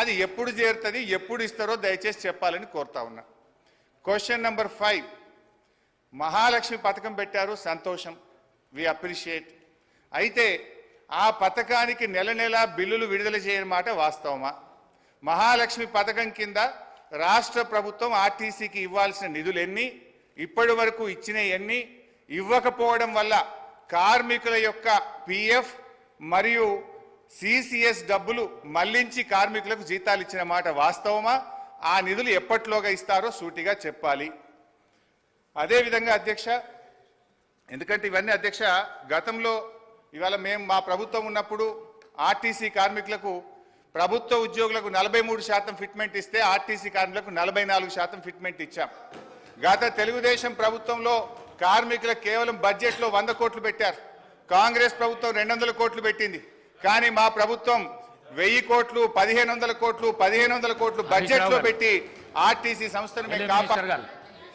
అది ఎప్పుడు చేరుతుంది ఎప్పుడు ఇస్తారో దయచేసి చెప్పాలని కోరుతా ఉన్నా. క్వశ్చన్ నెంబర్ ఫైవ్ మహాలక్ష్మి పథకం పెట్టారు సంతోషం. వి అప్రిషియేట్ అయితే ఆ పథకానికి నెల నెల బిల్లులు విడుదల చేయని మాట వాస్తవమా? మహాలక్ష్మి పథకం కింద రాష్ట్ర ప్రభుత్వం ఆర్టీసీకి ఇవ్వాల్సిన నిధులు ఎన్ని? ఇప్పటి వరకు ఇచ్చిన ఎన్ని? ఇవ్వకపోవడం వల్ల కార్మికుల యొక్క పిఎఫ్ మరియు సిసిఎస్ డబ్బులు మళ్ళించి కార్మికులకు జీతాలు ఇచ్చిన మాట వాస్తవమా? ఆ నిధులు ఎప్పట్లోగా ఇస్తారో సూటిగా చెప్పాలి. అదేవిధంగా అధ్యక్ష ఎందుకంటే ఇవన్నీ అధ్యక్ష గతంలో ఇవాళ మేము మా ప్రభుత్వం ఉన్నప్పుడు ఆర్టీసీ కార్మికులకు ప్రభుత్వ ఉద్యోగులకు నలభై మూడు శాతం ఫిట్మెంట్ ఇస్తే ఆర్టీసీ కార్మికులకు నలభై నాలుగు శాతం ఫిట్మెంట్ ఇచ్చాం. గత తెలుగుదేశం ప్రభుత్వంలో కార్మికులకు కేవలం బడ్జెట్లో వంద కోట్లు పెట్టారు. కాంగ్రెస్ ప్రభుత్వం రెండు కోట్లు పెట్టింది. కానీ మా ప్రభుత్వం వెయ్యి కోట్లు పదిహేను వందల కోట్లు పదిహేను వందల కోట్లు బడ్జెట్లో పెట్టి ఆర్టీసీ సంస్థను మేము మినిస్టర్ కాపా గారు.